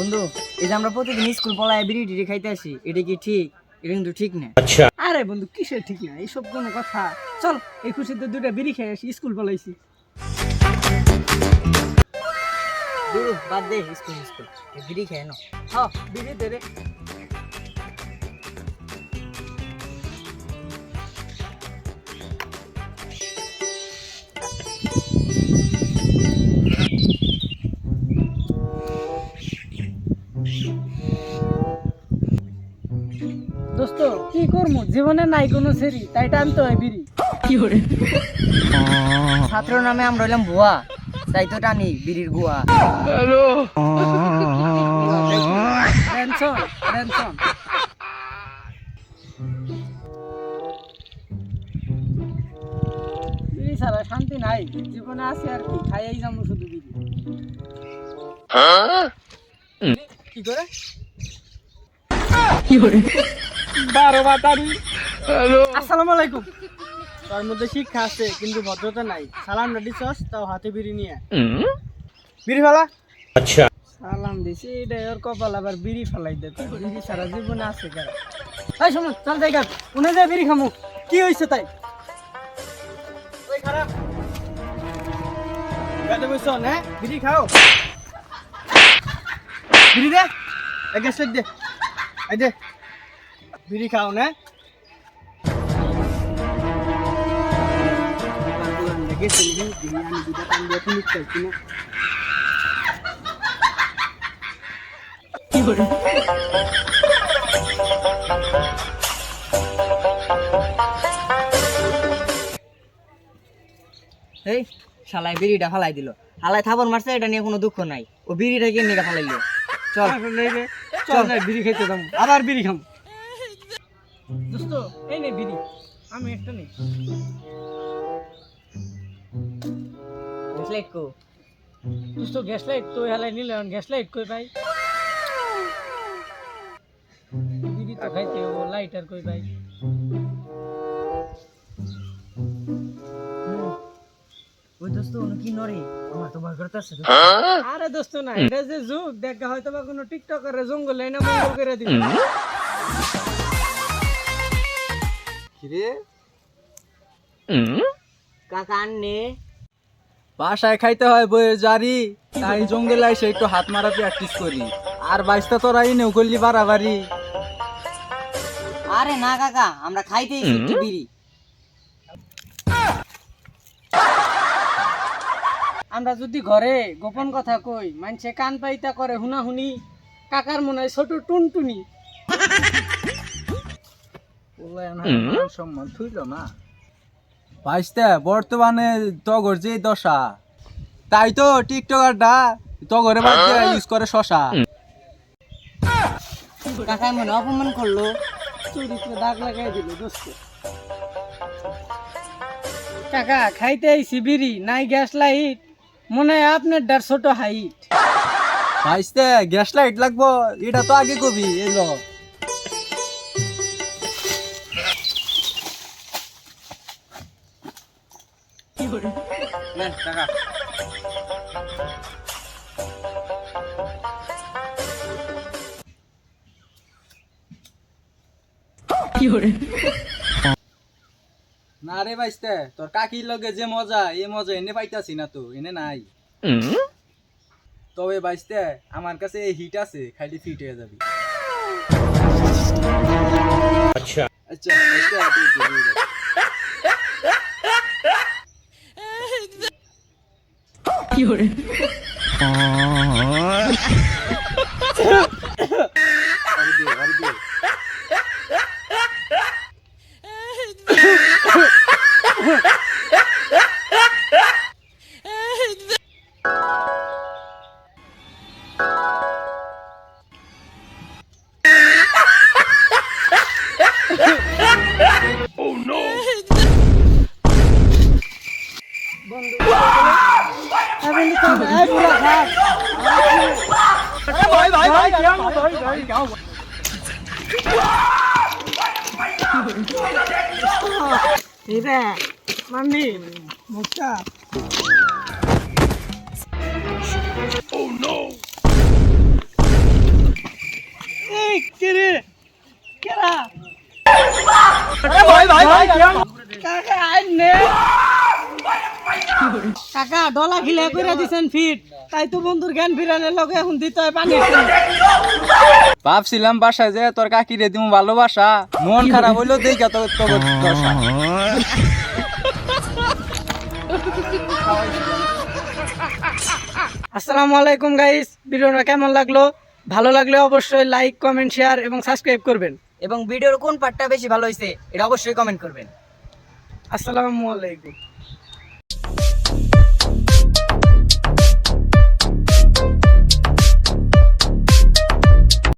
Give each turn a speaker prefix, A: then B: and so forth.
A: বন্ধু এই যে আমরা প্রতিদিন স্কুল পলায় বিড়ি খাইতে আসি এটা কি ঠিক? এটা কিন্তু ঠিক না। আচ্ছা।
B: আরে বন্ধু কিসের ঠিক না? এইসব কোনো কথা। চল এই খুশিতে দুটো বিড়ি খেয়ে আসি স্কুল পলাইছি।
A: দূর বাদ দে স্কুল স্কুল। বিড়ি খেয়ে না
B: হ বিড়ি দে রে। করব জীবনে নাই কোনো সেরি তাই টানতে হয় বিড়ি।
A: ছাত্র নামে আমরা হইলাম ভুয়া তাই তো টানি বিড়ির গুয়া।
B: টেনশন টেনশন বিড়ি ছাড়া শান্তি নাই জীবনে আছে আর কি খাইয়াই যাব শুধু বিড়ি। কি করে? বারো বাতারি। আসসালামু আলাইকুম। তার মধ্যে শিক্ষা আছে কিন্তু ভদ্রতা নাই। সালাম রেডি সস তাও হাতে বিড়ি নিয়ে। বিড়ি ফেলা? সালাম দিছি এটা ওর কপাল আবার বিড়ি ফেলাই দে তাই বিড়ি সারা জীবনে আছে কেন তাই শোনো চল জায়গা উনে যায় বিড়ি খামু। কি হয়েছে তাই? ওই খারাপ। গাড়ি বসো না বিড়ি খাও। বিড়ি দে। এক গ্যাস দে। এই দে। বিড়ি খাও না।
A: এই শালাই বিড়িটা ফালাই দিল। হালাই থাবর মারছে এটা নিয়ে কোনো দুঃখ নাই। ও বিড়িটা কিনে নিয়ে ফালাইলো? চল।
B: চল। বিড়ি খাইতে যাব। আবার বিড়ি খাম। দোস্ত এই নে বিড়ি। আমি একটা নেই
A: বুঝলে একটু
B: দোস্ত গ্যাস লাইট তো হেলাই নিলে গ্যাস লাইট কই পাই? বিড়ি তো খাইতে ও লাইটার কই পাই?
A: ওই দোস্ত উনি কি নরে? আমার তো ভয় করতেছে
B: আরে দোস্ত না এটা যে যুগ দেখা হয়তো বা কোনো টিকটকারে জঙ্গলে না মঙ্গল করে দিবে।
C: কিরে?
A: কাকা আননে
C: বাসায় খাইতে হয় বইয়ের জারি তাই জঙ্গলে এসে একটু হাত মারা প্র্যাকটিস করি। আর বাইশটা তোরা নেও করলি বাড়াবাড়ি।
A: আরে না কাকা আমরা খাইতেই একটু বিড়ি।
B: আমরা যদি ঘরে গোপন কথা কই মানুষে কান পাইতা করে হুনা হুনি কাকার মনে হয় ছোট টুনটুনি।
C: সম্মান থইল না। বাইশটা বর্তমানে তগর যে দশা তাই তো টিকটকারটা তগরে বাদ ইউজ করে শশা।
A: কাকা মনে অপমান করল।
B: চরিত্রে দাগ লাগাই দিল দোস্ত। কাকা খাইতে আইছি বিড়ি নাই গ্যাস লাইট। মনে হয় আপনার ডার ছোট হাইট।
C: বাইশটা গ্যাস লাইট লাগবো এটা তো আগে কবি এলো
A: কাকা
C: না রে বাইশতে তোর কাকির লগে যে মজা এই মজা এনে পাইতাছি না তো এনে নাই। তবে বাইশতে আমার কাছে এই হিট আছে খাইলে ফিট হয়ে যাবি। আচ্ছা। আচ্ছা বাইশতে, তুই- bởi bởi bởi bởi ఇదే మంది ముక్క
B: Oh no! Hey, get it! Get out! Hey, boy, boy, boy! Cái anh nè! কাকা ডলা খিলে করে দিছেন ফিট। তাই তো বন্ধুর জ্ঞান ফিরানের লগে এখন দিতে হয় পানি।
C: ভাবছিলাম বাসায় যে তোর কাকি রে দিমু ভালোবাসা। মন খারাপ হইল দেখা তো তোর
B: আসসালামু আলাইকুম গাইস ভিডিওটা কেমন লাগল? ভালো লাগলে অবশ্যই লাইক কমেন্ট শেয়ার এবং সাবস্ক্রাইব করবেন।
A: এবং ভিডিওর কোন পার্টটা বেশি ভালো হয়েছে এটা অবশ্যই কমেন্ট করবেন।
B: আসসালামু আলাইকুম।